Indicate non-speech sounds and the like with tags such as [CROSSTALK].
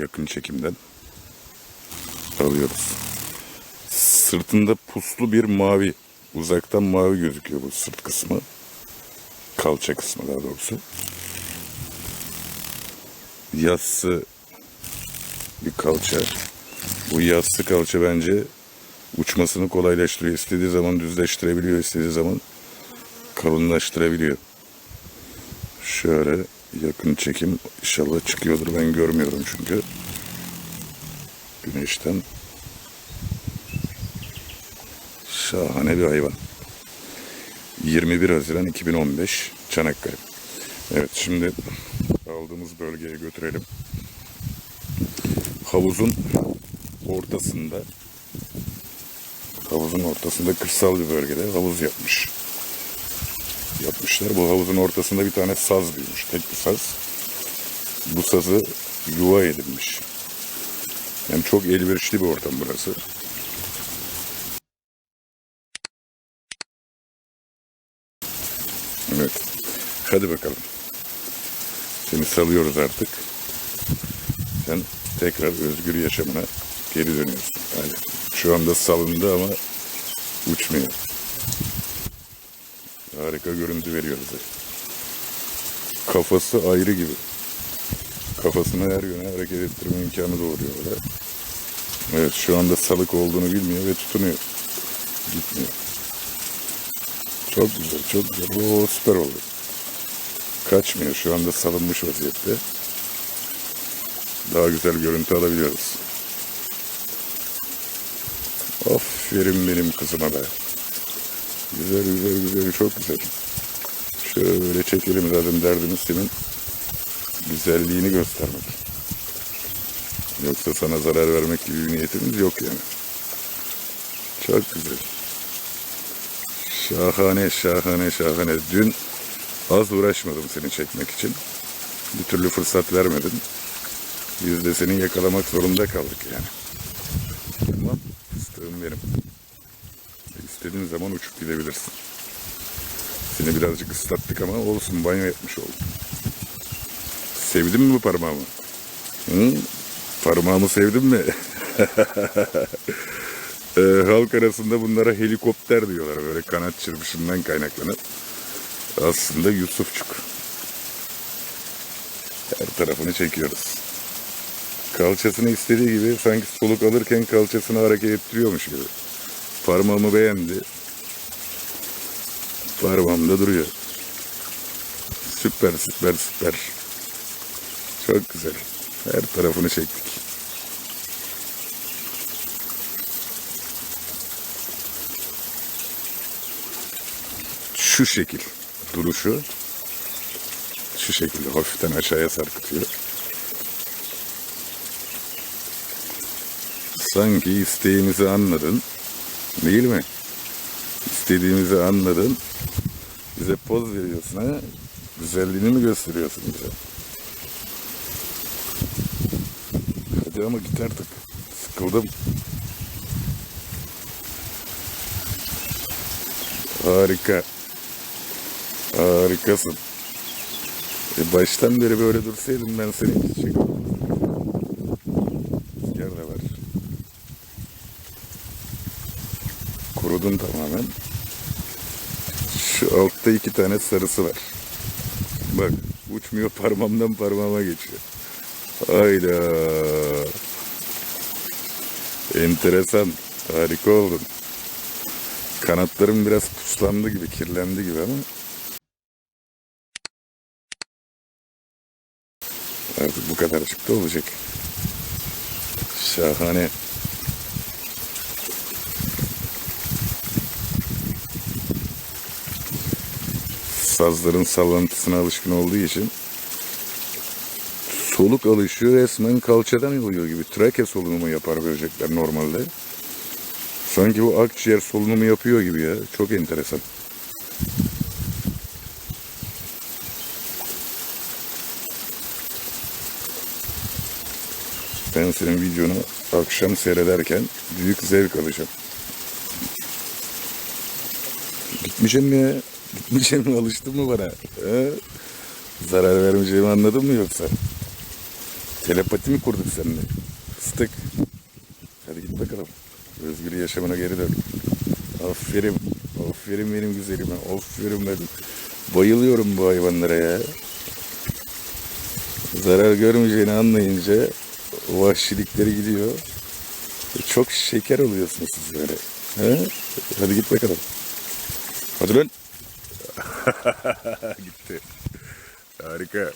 yakın çekimden alıyoruz. Sırtında puslu bir mavi. Uzaktan mavi gözüküyor bu sırt kısmı. Kalça kısmı daha doğrusu. Yassı bir kalça. Bu yassı kalça bence uçmasını kolaylaştırıyor. İstediği zaman düzleştirebiliyor, istediği zaman kalınlaştırabiliyor. Şöyle yakın çekim inşallah çıkıyordur. Ben görmüyorum çünkü. Güneşten. Şahane bir hayvan. 21 Haziran 2015 Çanakkale. Evet şimdi aldığımız bölgeye götürelim. Havuzun ortasında havuzun ortasında kırsal bir bölgede havuz yapmış. Yapmışlar. Bu havuzun ortasında bir tane saz büyümüş. Tek bir saz. Bu sazı yuva edilmiş. Yani çok elverişli bir ortam burası. Evet. Hadi bakalım. Seni salıyoruz artık. Sen tekrar özgür yaşamına geri dönüyorsun. Yani şu anda salındı ama uçmuyor. Harika görüntü veriyor bize. Kafası ayrı gibi. Kafasını her yöne hareket ettirme imkanı doğuruyor öyle. Evet şu anda salık olduğunu bilmiyor ve tutunuyor. Gitmiyor. Çok güzel, çok güzel. Oo süper oldu. Kaçmıyor. Şu anda salınmış vaziyette. Daha güzel görüntü alabiliyoruz. Aferin benim kızıma be. Güzel, güzel, güzel. Çok güzel. Şöyle çekelim zaten derdimiz senin güzelliğini göstermek. Yoksa sana zarar vermek gibi bir niyetimiz yok yani. Çok güzel. Şahane, şahane, şahane. Dün az uğraşmadım seni çekmek için. Bir türlü fırsat vermedin. Biz de seni yakalamak zorunda kaldık yani. Tamam, fıstığım benim. İstediğin zaman uçup gidebilirsin. Seni birazcık ıslattık ama olsun banyo yapmış oldun. Sevdin mi bu parmağımı? Hı? Parmağımı sevdin mi? [LAUGHS] Ee, halk arasında bunlara helikopter diyorlar böyle kanat çırpışından kaynaklanan. Aslında Yusufçuk. Her tarafını çekiyoruz. Kalçasını istediği gibi sanki soluk alırken kalçasını hareket ettiriyormuş gibi. Parmağımı beğendi. Parmağımda duruyor. Süper süper süper. Çok güzel. Her tarafını çektik. Şu şekil duruşu. Şu şekilde hafiften aşağıya sarkıtıyor. Sanki isteğimizi anladın. Değil mi? İstediğimizi anladın. Bize poz veriyorsun ha. Güzelliğini mi gösteriyorsun bize? Hadi ama git artık. Sıkıldım. Harika. Harikasın. E baştan beri böyle dursaydım ben seni hiç Kurudun tamamen. Şu altta iki tane sarısı var. Bak uçmuyor parmağımdan parmağıma geçiyor. Hayda. Enteresan. Harika oldun. Kanatlarım biraz puslandı gibi, kirlendi gibi ama artık bu kadarcık da olacak. Şahane. Sazların sallantısına alışkın olduğu için soluk alışıyor resmen kalçadan yoluyor gibi. Trake solunumu yapar böcekler normalde. Sanki bu akciğer solunumu yapıyor gibi ya. Çok enteresan. Ben senin videonu akşam seyrederken büyük zevk alacağım. Gitmeyeceğim mi mi? Alıştın mı bana? He? Zarar vermeyeceğimi anladın mı yoksa? Telepati mi kurduk seninle? Fıstık. Hadi git bakalım. Özgür yaşamına geri dön. Aferin. Aferin benim güzelime. Aferin benim. Bayılıyorum bu hayvanlara ya. Zarar görmeyeceğini anlayınca vahşilikleri gidiyor. Çok şeker oluyorsunuz siz böyle. He? Hadi git bakalım. Hadi lan. [LAUGHS] Gitti. Harika.